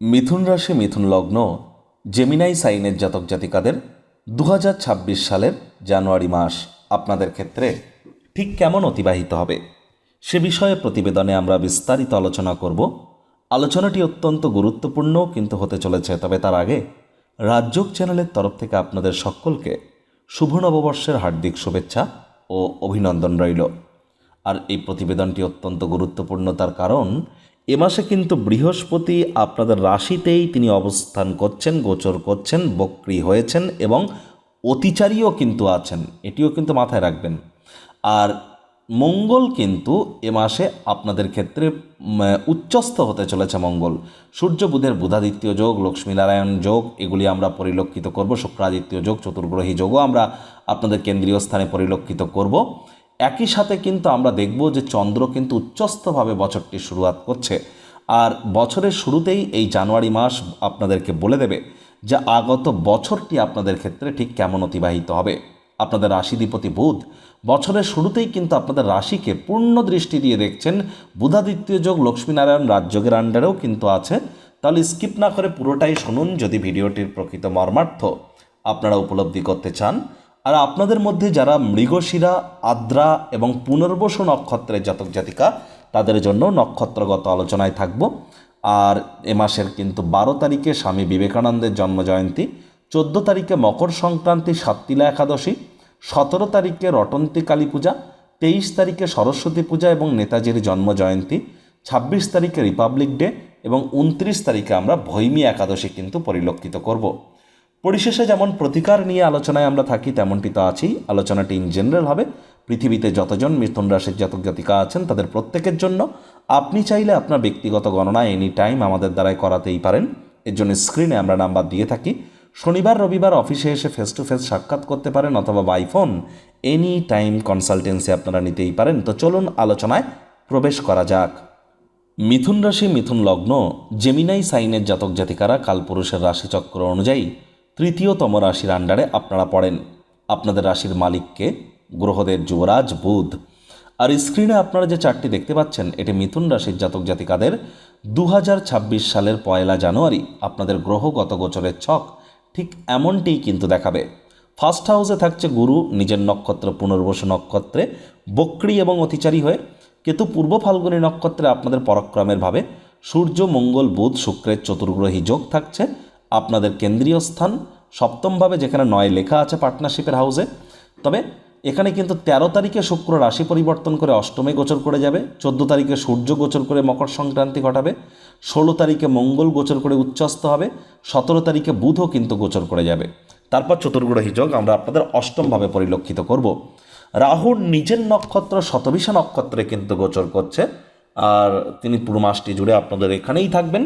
মিথুন রাশি মিথুন লগ্ন জেমিনাই সাইনের জাতক জাতিকাদের দু হাজার ছাব্বিশ সালের জানুয়ারি মাস আপনাদের ক্ষেত্রে ঠিক কেমন অতিবাহিত হবে? সে বিষয়ে প্রতিবেদনে আমরা বিস্তারিত আলোচনা করব। আলোচনাটি অত্যন্ত গুরুত্বপূর্ণ কিন্তু হতে চলেছে, তবে তার আগে রাজযোগ চ্যানেলের তরফ থেকে আপনাদের সকলকে শুভ নববর্ষের হার্দিক শুভেচ্ছা ও অভিনন্দন রইল। আর এই প্রতিবেদনটি অত্যন্ত গুরুত্বপূর্ণ তার কারণ এ মাসে কিন্তু বৃহস্পতি আপনাদের রাশিতেই তিনি অবস্থান করছেন, গোচর করছেন, বক্রি হয়েছেন এবং অতিচারীও কিন্তু আছেন। এটিও কিন্তু মাথায় রাখবেন। আর মঙ্গল কিন্তু এ মাসে আপনাদের ক্ষেত্রে উচ্চস্থ হতে চলেছে মঙ্গল। সূর্য, বুধের বুধাদিত্য যোগ, লক্ষ্মীনারায়ণ যোগ, এগুলি আমরা পরিলক্ষিত করব। শুক্রাদিত্য যোগ, চতুর্গ্রহী যোগও আমরা আপনাদের কেন্দ্রীয় স্থানে পরিলক্ষিত করব। একই সাথে কিন্তু আমরা দেখব যে চন্দ্র কিন্তু উচ্চস্থভাবে বছরটি শুরুয়াত করছে। আর বছরের শুরুতেই এই জানুয়ারি মাস আপনাদেরকে বলে দেবে যে আগত বছরটি আপনাদের ক্ষেত্রে ঠিক কেমন অতিবাহিত হবে। আপনাদের রাশিধিপতি বুধ বছরের শুরুতেই কিন্তু আপনাদের রাশিকে পূর্ণ দৃষ্টি দিয়ে দেখছেন। বুধাদিত্য যোগ, লক্ষ্মীনারায়ণ রাজযোগের আন্ডারেও কিন্তু আছে। তাহলে স্কিপ না করে পুরোটাই শুনুন যদি ভিডিওটির প্রকৃত মর্মার্থ আপনারা উপলব্ধি করতে চান। আর আপনাদের মধ্যে যারা মৃগশিরা, আদ্রা এবং পুনর্বসু নক্ষত্রের জাতক জাতিকা, তাদের জন্য নক্ষত্রগত আলোচনায় থাকব। আর এ মাসের কিন্তু বারো তারিখে স্বামী বিবেকানন্দের জন্মজয়ন্তী, চোদ্দ তারিখে মকর সংক্রান্তি সাততিলা একাদশী, সতেরো তারিখে রটন্তী কালী পূজা, তেইশ তারিখে সরস্বতী পূজা এবং নেতাজির জন্মজয়ন্তী, ছাব্বিশ তারিখে রিপাবলিক ডে এবং উনত্রিশ তারিখে আমরা ভৈমী একাদশী কিন্তু পরিলক্ষিত করব। পরিশেষে যেমন প্রতিকার নিয়ে আলোচনায় আমরা থাকি, তেমনটি তো আছেই। আলোচনাটি ইন জেনারেল হবে। পৃথিবীতে যতজন মিথুন রাশির জাতক জাতিকা আছেন, তাদের প্রত্যেকের জন্য আপনি চাইলে আপনার ব্যক্তিগত গণনা এনি টাইম আমাদের দ্বারাই করাতেই পারেন। এর জন্য স্ক্রিনে আমরা নাম্বার দিয়ে থাকি। শনিবার, রবিবার অফিসে এসে ফেস টু ফেস সাক্ষাৎ করতে পারেন অথবা by phone any time consultancy আপনারা নিতেই পারেন। তো চলুন আলোচনায় প্রবেশ করা যাক। মিথুন রাশি, মিথুন লগ্ন জেমিনাই সাইনের জাতক জাতিকারা কালপুরুষের রাশিচক্র অনুযায়ী তৃতীয়তম রাশির আন্ডারে আপনারা পড়েন। আপনাদের রাশির মালিককে গ্রহদের যুবরাজ বুধ। আর স্ক্রিনে আপনারা যে চারটি দেখতে পাচ্ছেন, এটি মিথুন রাশির জাতক জাতিকাদের দু হাজার ছাব্বিশ সালের পয়লা জানুয়ারি। আপনাদের গ্রহগত গোচরের ছক ঠিক এমনটিই কিন্তু দেখাবে। ফার্স্ট হাউসে থাকছে গুরু, নিজের নক্ষত্র পুনর্বসু নক্ষত্রে বক্রি এবং অতিচারী হয়ে। কেতু পূর্ব ফাল্গুনী নক্ষত্রে আপনাদের পরাক্রমের ভাবে সূর্য, মঙ্গল, বুধ, শুক্রের চতুর্গ্রহী যোগ থাকছে। আপনাদের কেন্দ্রীয় স্থান, সপ্তমভাবে যেখানে নয় লেখা আছে পার্টনারশিপের হাউসে। তবে এখানে কিন্তু তেরো তারিখে শুক্র রাশি পরিবর্তন করে অষ্টমে গোচর করে যাবে, চোদ্দ তারিখে সূর্য গোচর করে মকর সংক্রান্তি ঘটাবে, ষোলো তারিখে মঙ্গল গোচর করে উচ্চস্ত হবে, সতেরো তারিখে বুধও কিন্তু গোচর করে যাবে। তারপর চতুর্গ্রহী যোগ আমরা আপনাদের অষ্টমভাবে পরিলক্ষিত করব। রাহুর নিজের নক্ষত্র শতবিশা নক্ষত্রে কিন্তু গোচর করছে, আর তিনি পুরো মাসটি জুড়ে আপনাদের এখানেই থাকবেন।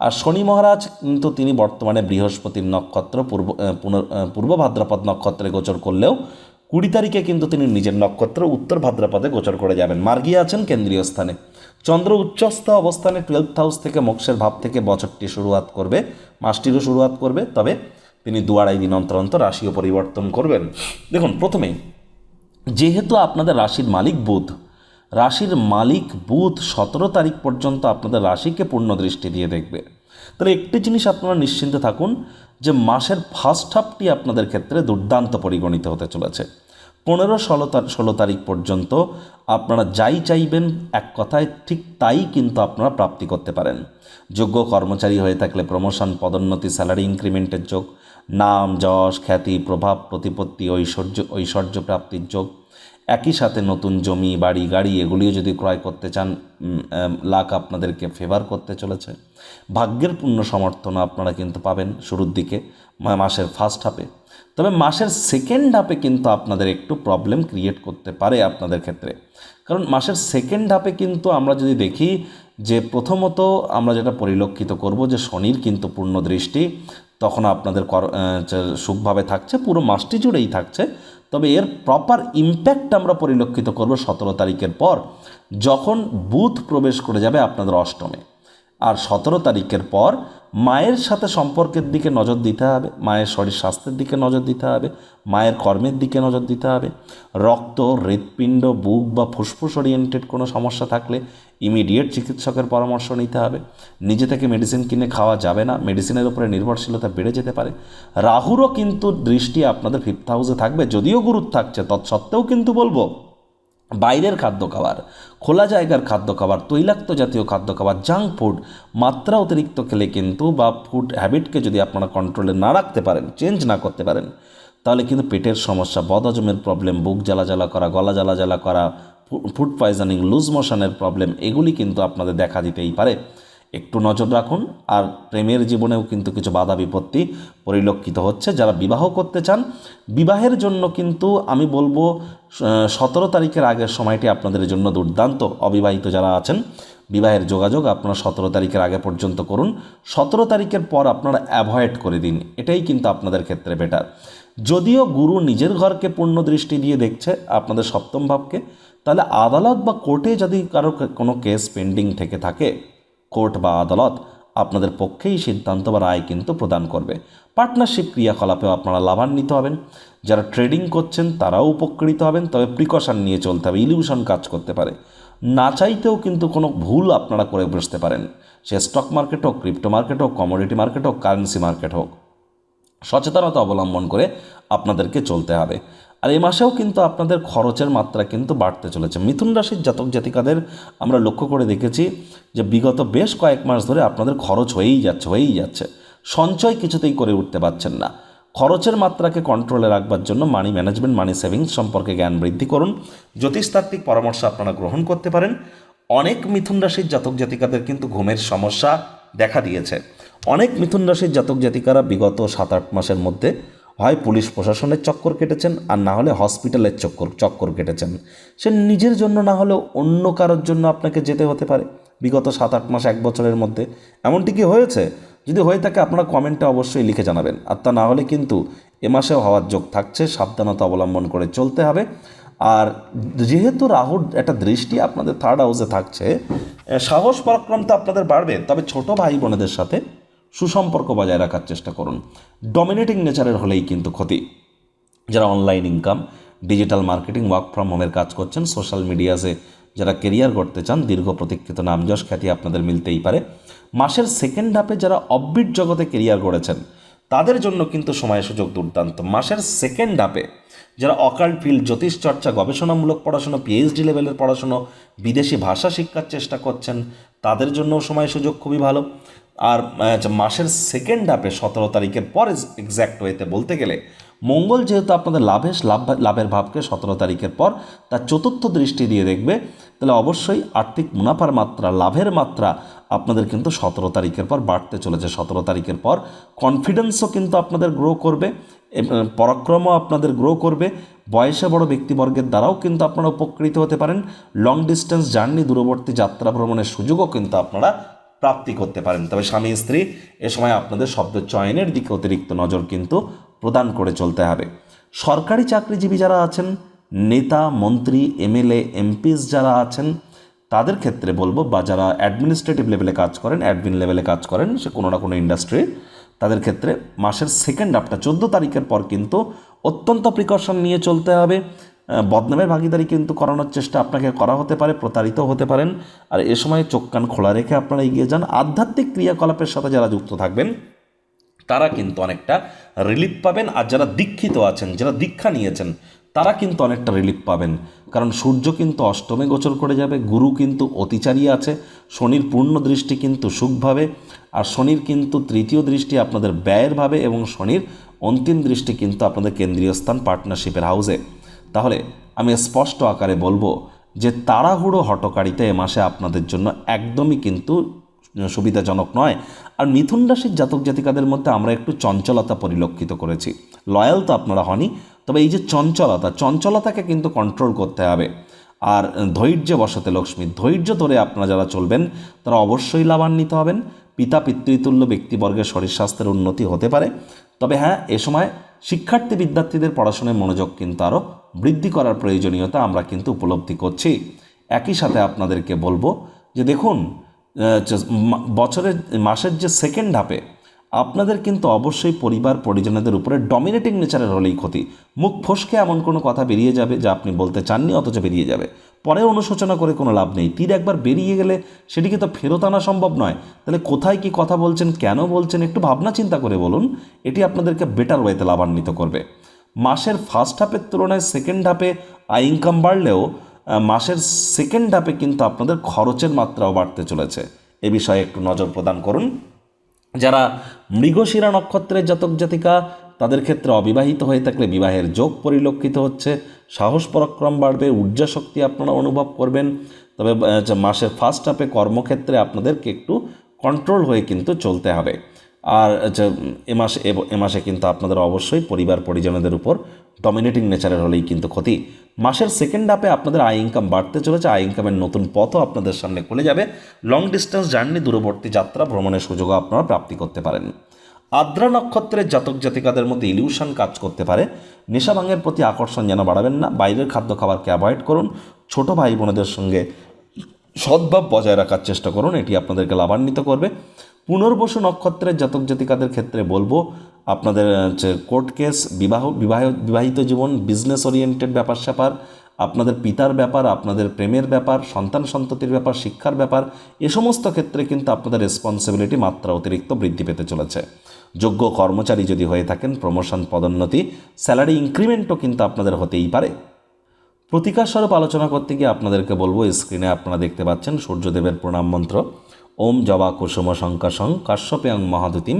আর শনি মহারাজ কিন্তু তিনি বর্তমানে বৃহস্পতির নক্ষত্র, পূর্ব পূর্ব ভাদ্রপদ নক্ষত্রে গোচর করলেও কুড়ি তারিখে কিন্তু তিনি নিজের নক্ষত্র উত্তর ভাদ্রপদে গোচর করে যাবেন। মার্গিয়ে আছেন কেন্দ্রীয় স্থানে। চন্দ্র উচ্চস্থ অবস্থানে টুয়েলথ হাউস থেকে মোক্ষের ভাব থেকে বছরটি শুরুয়াত করবে, মাসটিরও শুরুয়াত করবে, তবে তিনি দু আড়াই দিন অন্তর অন্তর রাশিও পরিবর্তন করবেন। দেখুন, প্রথমেই, যেহেতু আপনাদের রাশির মালিক বুধ রাশির মালিক বুধ সতেরো তারিখ পর্যন্ত আপনাদের রাশিকে পূর্ণ দৃষ্টি দিয়ে দেখবে। তাহলে একটি জিনিস আপনারা নিশ্চিন্তে থাকুন যে মাসের ফার্স্ট হাফটি আপনাদের ক্ষেত্রে দুর্দান্ত পরিগণিত হতে চলেছে। পনেরো, ষোলো ষোলো তারিখ পর্যন্ত আপনারা যাই চাইবেন, এক কথায় ঠিক তাই কিন্তু আপনারা প্রাপ্তি করতে পারেন। যোগ্য কর্মচারী হয়ে থাকলে প্রমোশন পদোন্নতি স্যালারি ইনক্রিমেন্টের যোগ, নাম, যশ, খ্যাতি, প্রভাব, প্রতিপত্তি, ঐশ্বর্য ঐশ্বর্য প্রাপ্তির যোগ একই সাথে নতুন জমি, বাড়ি, গাড়ি এগুলিও যদি ক্রয় করতে চান লাখ আপনাদেরকে ফেভার করতে চলেছে। ভাগ্যের পূর্ণ সমর্থন আপনারা কিন্তু পাবেন শুরুর দিকে মাসের ফার্স্ট হাফে তবে মাসের সেকেন্ড হাফে কিন্তু আপনাদের একটু প্রবলেম ক্রিয়েট করতে পারে আপনাদের ক্ষেত্রে। কারণ মাসের সেকেন্ড হাফে কিন্তু আমরা যদি দেখি যে প্রথমত আমরা যেটা পরিলক্ষিত করব যে শনির কিন্তু পূর্ণ দৃষ্টি, তখন আপনাদের কর সুখভাবে থাকছে, পুরো মাসটি জুড়েই থাকছে। তবে এর প্রপার ইম্প্যাক্ট আমরা পরিলক্ষিত করব সতেরো তারিখের পর, যখন বুথ প্রবেশ করে যাবে আপনাদের অষ্টমে। আর সতেরো তারিখের পর মায়ের সাথে সম্পর্কের দিকে নজর দিতে হবে, মায়ের শরীর স্বাস্থ্যের দিকে নজর দিতে হবে, মায়ের কর্মের দিকে নজর দিতে হবে। রক্ত, হৃৎপিণ্ড, বুক বা ফুসফুস ওরিয়েন্টেড কোনো সমস্যা থাকলে ইমিডিয়েট চিকিৎসকের পরামর্শ নিতে হবে। নিজে থেকে মেডিসিন কিনে খাওয়া যাবে না মেডিসিনের উপরে নির্ভরশীলতা বেড়ে যেতে পারে। রাহুরও কিন্তু দৃষ্টি আপনাদের ফিফথ হাউসে থাকবে, যদিও গুরুত্ব থাকছে, তৎসত্ত্বেও কিন্তু বলব। বাইরের খাদ্য খাবার, খোলা জায়গার খাদ্য খাবার, তৈলাক্ত জাতীয় খাদ্য খাবার জাঙ্ক ফুড মাত্রা অতিরিক্ত খেলে কিন্তু বা ফুড হ্যাবিটকে যদি আপনারা কন্ট্রোলে না রাখতে পারেন চেঞ্জ না করতে পারেন, তাহলে কিন্তু পেটের সমস্যা, বদহজমের প্রবলেম বুক জ্বালা জ্বালা করা, গলা জ্বালা জ্বালা করা ফুড পয়জনিং লুজ মোশনের প্রবলেম এগুলি কিন্তু আপনাদের দেখা দিতেই পারে। একটু নজর রাখুন, আর প্রেমের জীবনেও কিন্তু কিছু বাধা বিপত্তি পরিলক্ষিত হচ্ছে। যারা বিবাহ করতে চান, বিবাহের জন্য কিন্তু আমি বলব সতেরো তারিখের আগের সময়টি আপনাদের জন্য দুর্দান্ত। অবিবাহিত যারা আছেন, বিবাহের যোগাযোগ আপনারা সতেরো তারিখের আগে পর্যন্ত করুন। সতেরো তারিখের পর আপনারা অ্যাভয়েড করে দিন, এটাই কিন্তু আপনাদের ক্ষেত্রে বেটার। যদিও গুরু নিজের ঘরকে পূর্ণ দৃষ্টি দিয়ে দেখছে আপনাদের সপ্তম ভাবকে, তাহলে আদালত বা কোর্টে যদি কারও কোনো কেস পেন্ডিং থেকে থাকে কোর্ট বা আদালত আপনাদের পক্ষেই সিদ্ধান্ত বা রায় কিন্তু প্রদান করবে। পার্টনারশিপ ক্রিয়াকলাপেও আপনারা লাভান্বিত হবেন। যারা ট্রেডিং করছেন, তারাও উপকৃত হবেন। তবে প্রিকশন নিয়ে চলতে হবে ইলিউশন কাজ করতে পারে। না চাইতেও কিন্তু কোনো ভুল আপনারা করে বসতে পারেন। সে স্টক মার্কেট হোক ক্রিপ্টো মার্কেট হোক কমোডিটি মার্কেট হোক কারেন্সি মার্কেট হোক। সচেতনতা অবলম্বন করে আপনাদেরকে চলতে হবে। আর এই মাসেও কিন্তু আপনাদের খরচের মাত্রা কিন্তু বাড়তে চলেছে। মিথুন রাশির জাতক জাতিকাদের আমরা লক্ষ্য করে দেখেছি যে বিগত বেশ কয়েক মাস ধরে আপনাদের খরচ হয়েই যাচ্ছে হয়েই যাচ্ছে। সঞ্চয় কিছুতেই করে উঠতে পারছেন না। খরচের মাত্রাকে কন্ট্রোলে রাখবার জন্য মানি ম্যানেজমেন্ট মানি সেভিংস সম্পর্কে জ্ঞান বৃদ্ধি করুন। জ্যোতিষতাত্ত্বিক পরামর্শ আপনারা গ্রহণ করতে পারেন। অনেক মিথুন রাশির জাতক জাতিকাদের কিন্তু ঘুমের সমস্যা দেখা দিয়েছে। অনেক মিথুন রাশির জাতক জাতিকারা বিগত সাত আট মাসের মধ্যে হয় পুলিশ প্রশাসনের চক্কর কেটেছেন আর না হলে হসপিটালের চক্কর চক্কর কেটেছেন। সে নিজের জন্য না হলেও অন্য কারোর জন্য আপনাকে যেতে হতে পারে। বিগত সাত আট মাস, এক বছরের মধ্যে। এমনটি কি হয়েছে? যদি হয়ে থাকে আপনারা কমেন্টে অবশ্যই লিখে জানাবেন। আর তা না হলে কিন্তু এ মাসেও হওয়ার যোগ থাকছে। সাবধানতা অবলম্বন করে চলতে হবে। আর যেহেতু রাহুর একটা দৃষ্টি আপনাদের থার্ড হাউসে থাকছে সাহস পরাক্রম তো আপনাদের বাড়বে। তবে ছোট ভাই বোনেদের সাথে সুসম্পর্ক বজায় রাখার চেষ্টা করুন। ডমিনেটিং নেচারের হলেই কিন্তু ক্ষতি। যারা online income digital marketing work from হোমের কাজ করছেন সোশ্যাল মিডিয়াসে যারা কেরিয়ার করতে চান, দীর্ঘ প্রতীক্ষিত নামযশ খ্যাতি আপনাদের মিলতেই পারে। মাসের সেকেন্ড হাফে যারা অববিট জগতে কেরিয়ার গড়েছেন, তাদের জন্য কিন্তু সময় সুযোগ দুর্দান্ত। মাসের সেকেন্ড হাফে যারা অকাল্ট ফিল্ড জ্যোতিষ চর্চা, গবেষণামূলক পড়াশুনো পিএইচডি লেভেলের পড়াশুনো, বিদেশি ভাষা শিক্ষার চেষ্টা করছেন, তাদের জন্য সময় সুযোগ খুবই ভালো। আর মাসের সেকেন্ড হাফে সতেরো তারিখের পর এক্স্যাক্ট ওয়েতে বলতে গেলে, মঙ্গল যেহেতু আপনাদের লাভের লাভ, লাভের ভাবকে সতেরো তারিখের পর তার চতুর্থ দৃষ্টি দিয়ে দেখবে, তাহলে অবশ্যই আর্থিক মুনাফার মাত্রা, লাভের মাত্রা আপনাদের কিন্তু সতেরো তারিখের পর বাড়তে চলেছে। সতেরো তারিখের পর কনফিডেন্সও কিন্তু আপনাদের গ্রো করবে পরাক্রমও আপনাদের গ্রো করবে, বয়সে বড় ব্যক্তিবর্গের দ্বারাও কিন্তু আপনারা উপকৃত হতে পারেন লং ডিস্টেন্স জার্নি দূরবর্তী যাত্রা ভ্রমণের সুযোগও কিন্তু আপনারা প্রাপ্তি করতে পারেন। তবে স্বামী স্ত্রী এ সময় আপনাদের শব্দ চয়নের দিকে অতিরিক্ত নজর কিন্তু প্রদান করে চলতে হবে। সরকারি চাকরিজীবী যারা আছেন, নেতা, মন্ত্রী, এমএলএ, এমপিস যারা আছেন, তাদের ক্ষেত্রে বলব বা যারা অ্যাডমিনিস্ট্রেটিভ লেভেলে কাজ করেন অ্যাডমিন লেভেলে কাজ করেন, সে কোনো না কোনো ইন্ডাস্ট্রি তাদের ক্ষেত্রে মাসের সেকেন্ড হাফটা চোদ্দ তারিখের পর কিন্তু অত্যন্ত প্রিকশন নিয়ে চলতে হবে। বদনামের ভাগিদারি কিন্তু করানোর চেষ্টা আপনাকে করা হতে পারে, প্রতারিত হতে পারেন। আর এ সময় চোখ কান খোলা রেখে আপনারা এগিয়ে যান। আধ্যাত্মিক ক্রিয়াকলাপের সাথে যারা যুক্ত থাকবেন, তারা কিন্তু অনেকটা রিলিফ পাবেন। আর যারা দীক্ষিত আছেন, যারা দীক্ষা নিয়েছেন, তারা কিন্তু অনেকটা রিলিফ পাবেন। কারণ সূর্য কিন্তু অষ্টমে গোচর করে যাবে, গুরু কিন্তু অতিচারী আছে, শনির পূর্ণ দৃষ্টি কিন্তু সুখভাবে আর শনির কিন্তু তৃতীয় দৃষ্টি আপনাদের ব্যয়ের ভাবে, এবং শনির অন্তিম দৃষ্টি কিন্তু আপনাদের কেন্দ্রীয় স্থান পার্টনারশিপের হাউসে তাহলে আমি স্পষ্ট আকারে বলব যে তাড়াহুড়ো হটকারিতা এ মাসে আপনাদের জন্য একদমই কিন্তু সুবিধাজনক নয়। আর মিথুন রাশির জাতক জাতিকাদের মধ্যে আমরা একটু চঞ্চলতা পরিলক্ষিত করেছি। লয়াল তো আপনারা হনই, তবে এই যে চঞ্চলতা, চঞ্চলতাকে কিন্তু কন্ট্রোল করতে হবে। আর ধৈর্য বসাতে লক্ষ্মী ধৈর্য ধরে আপনারা যারা চলবেন, তারা অবশ্যই লাভান্বিত হবেন। পিতা পিতৃতুল্য ব্যক্তিবর্গের শরীর স্বাস্থ্যের উন্নতি হতে পারে। তবে হ্যাঁ এ সময় শিক্ষার্থী বিদ্যার্থীদের পড়াশোনায় মনোযোগ কিন্তু আরও বৃদ্ধি করার প্রয়োজনীয়তা আমরা কিন্তু উপলব্ধি করছি। একই সাথে আপনাদেরকে বলব যে দেখুন বছরের, মাসের যে সেকেন্ড হাফে আপনাদের কিন্তু অবশ্যই পরিবার, পরিজনদের উপরে ডমিনেটিং নেচারের হলেই ক্ষতি। মুখ ফসকে এমন কোনো কথা বেরিয়ে যাবে যা আপনি বলতে চাননি, অথচ বেরিয়ে যাবে। পরে অনুশোচনা করে কোনো লাভ নেই। তীর একবার বেরিয়ে গেলে সেটিকে তো ফেরত আনা সম্ভব নয়? তাহলে কোথায় কি কথা বলছেন, কেন বলছেন, একটু ভাবনা চিন্তা করে বলুন। এটি আপনাদেরকে বেটার ওয়েতে লাভান্বিত করবে। মাসের ফার্স্ট হাফের তুলনায় সেকেন্ড হাফে আয় ইনকাম বাড়লেও মাসের সেকেন্ড হাফে কিন্তু আপনাদের খরচের মাত্রাও বাড়তে চলেছে। এ বিষয়ে একটু নজর প্রদান করুন। যারা মৃগশিরা নক্ষত্রের জাতক জাতিকা, তাদের ক্ষেত্রে অবিবাহিত হয়ে থাকলে বিবাহের যোগ পরিলক্ষিত হচ্ছে। সাহস পরাক্রম বাড়বে ঊর্জা শক্তি আপনারা অনুভব করবেন। তবে মাসের ফার্স্ট হাফে কর্মক্ষেত্রে আপনাদেরকে একটু কন্ট্রোল হয়ে কিন্তু চলতে হবে। আর যে এ মাসে, এ- মাসে কিন্তু আপনাদের অবশ্যই পরিবার, পরিজনদের উপর ডমিনেটিং নেচারের হলেই কিন্তু ক্ষতি। মাসের সেকেন্ড হাফে আপনাদের আয় ইনকাম বাড়তে চলেছে, আয় ইনকামের নতুন পথও আপনাদের সামনে খুলে যাবে। লং ডিস্টেন্স জার্নি দূরবর্তী যাত্রা ভ্রমণের সুযোগও আপনারা প্রাপ্তি করতে পারেন। আদ্রা নক্ষত্রের জাতক জাতিকাদের মধ্যে ইলিউশন কাজ করতে পারে। নেশা ভাঙের প্রতি আকর্ষণ যেন বাড়াবেন না। বাইরের খাদ্য খাবারকে অ্যাভয়েড করুন। ছোট ভাই বোনেদের সঙ্গে সদ্ভাব বজায় রাখার চেষ্টা করুন। এটি আপনাদেরকে লাভান্বিত করবে। পুনর্বসু নক্ষত্রের জাতক জাতিকাদের ক্ষেত্রে বলব, আপনাদের হচ্ছে কোর্ট কেস, বিবাহ বিবাহ, বিবাহিত জীবন বিজনেস ওরিয়েন্টেড ব্যাপার স্যাপার, আপনাদের পিতার ব্যাপার, আপনাদের প্রেমের ব্যাপার, সন্তান সন্ততির ব্যাপার, শিক্ষার ব্যাপার, এ সমস্ত ক্ষেত্রে কিন্তু আপনাদের রেসপন্সিবিলিটি মাত্রা অতিরিক্ত বৃদ্ধি পেতে চলেছে। যোগ্য কর্মচারী যদি হয়ে থাকেন প্রমোশন পদোন্নতি স্যালারি ইনক্রিমেন্টও কিন্তু আপনাদের হতেই পারে। প্রতিকার স্বরূপ আলোচনা করতে গিয়ে আপনাদেরকে বলব স্ক্রিনে আপনারা দেখতে পাচ্ছেন সূর্যদেবের প্রণাম মন্ত্র। ওম জবা কুসুম শঙ্কাশং কাশ্যপেয়ং মহাদুতিম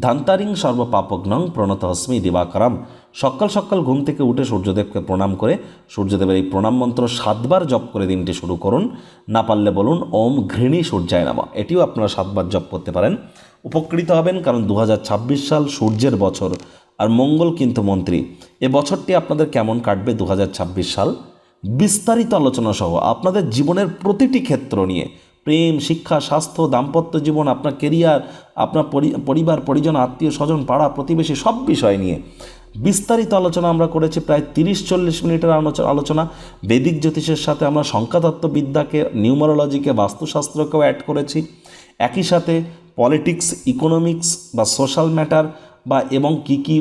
ধান্তারিং সর্বপাপগ্নং প্রণত হস্মি দিবাকরাম। সকাল সকাল ঘুম থেকে উঠে সূর্যদেবকে প্রণাম করে সূর্যদেবের এই প্রণাম মন্ত্র সাতবার জপ করে দিনটি শুরু করুন। না পারলে বলুন, ওম ঘৃণী সূর্যায় নামা। এটিও আপনারা সাতবার জপ করতে পারেন। উপকৃত হবেন কারণ দু হাজার ছাব্বিশ সাল সূর্যের বছর আর মঙ্গল কিন্তু মন্ত্রী। এ বছরটি আপনাদের কেমন কাটবে দু হাজার ছাব্বিশ সাল? বিস্তারিত আলোচনা সহ আপনাদের জীবনের প্রতিটি ক্ষেত্র নিয়ে প্রেম, শিক্ষা, স্বাস্থ্য, দাম্পত্য জীবন, আপনার কেরিয়ার আপনার পরি- পরিবার, পরিজন, আত্মীয়, স্বজন, পাড়া, প্রতিবেশী, সব বিষয় নিয়ে। বিস্তারিত আলোচনা আমরা করেছি প্রায় তিরিশ, চল্লিশ মিনিটের আলোচ- আলোচনা। বৈদিক জ্যোতিষের সাথে আমরা সংখ্যাতত্ত্ববিদ্যাকে, নিউমারোলজিকে, বাস্তুশাস্ত্রকেও অ্যাড করেছি। একই সাথে পলিটিক্স ইকোনমিক্স বা সোশ্যাল ম্যাটার বা এবং কী কী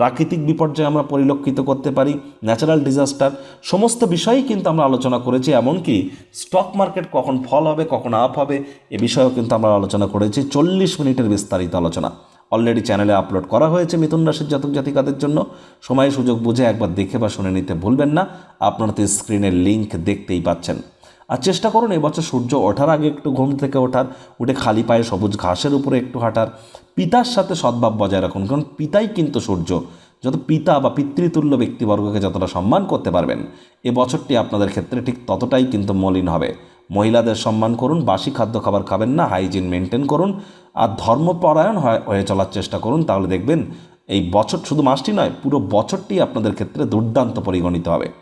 প্রাকৃতিক বিপর্যয় আমরা পরিলক্ষিত করতে পারি ন্যাচারাল ডিজাস্টার সমস্ত বিষয়েই কিন্তু আমরা আলোচনা করেছি, এমনকি স্টক মার্কেট কখন ফল হবে, কখন আপ হবে, এ বিষয়েও কিন্তু আমরা আলোচনা করেছি, চল্লিশ মিনিটের বিস্তারিত আলোচনা। অলরেডি চ্যানেলে আপলোড করা হয়েছে মিথুন রাশির জাতক জাতিকাদের জন্য। সময় সুযোগ বুঝে একবার দেখে বা শুনে নিতে ভুলবেন না, আপনারা তো স্ক্রিনের লিঙ্ক দেখতেই পাচ্ছেন। আর চেষ্টা করুন, এবছর সূর্য ওঠার আগে একটু ঘুম থেকে ওঠার, উঠে খালি পায়ে সবুজ ঘাসের উপরে একটু হাঁটার। পিতার সাথে সদ্ভাব বজায় রাখুন, কারণ পিতাই কিন্তু সূর্য। যত পিতা বা পিতৃতুল্য ব্যক্তিবর্গকে যতটা সম্মান করতে পারবেন, এ বছরটি আপনাদের ক্ষেত্রে ঠিক ততটাই কিন্তু মলিন হবে। মহিলাদের সম্মান করুন, বাসি খাদ্য খাবার খাবেন না, হাইজিন মেনটেন করুন, আর ধর্মপরায়ণ হয়ে- চলার চেষ্টা করুন। তাহলে দেখবেন, এই বছর শুধু মাসটি নয়, পুরো বছরটি আপনাদের ক্ষেত্রে দুর্দান্ত পরিগণিত হবে।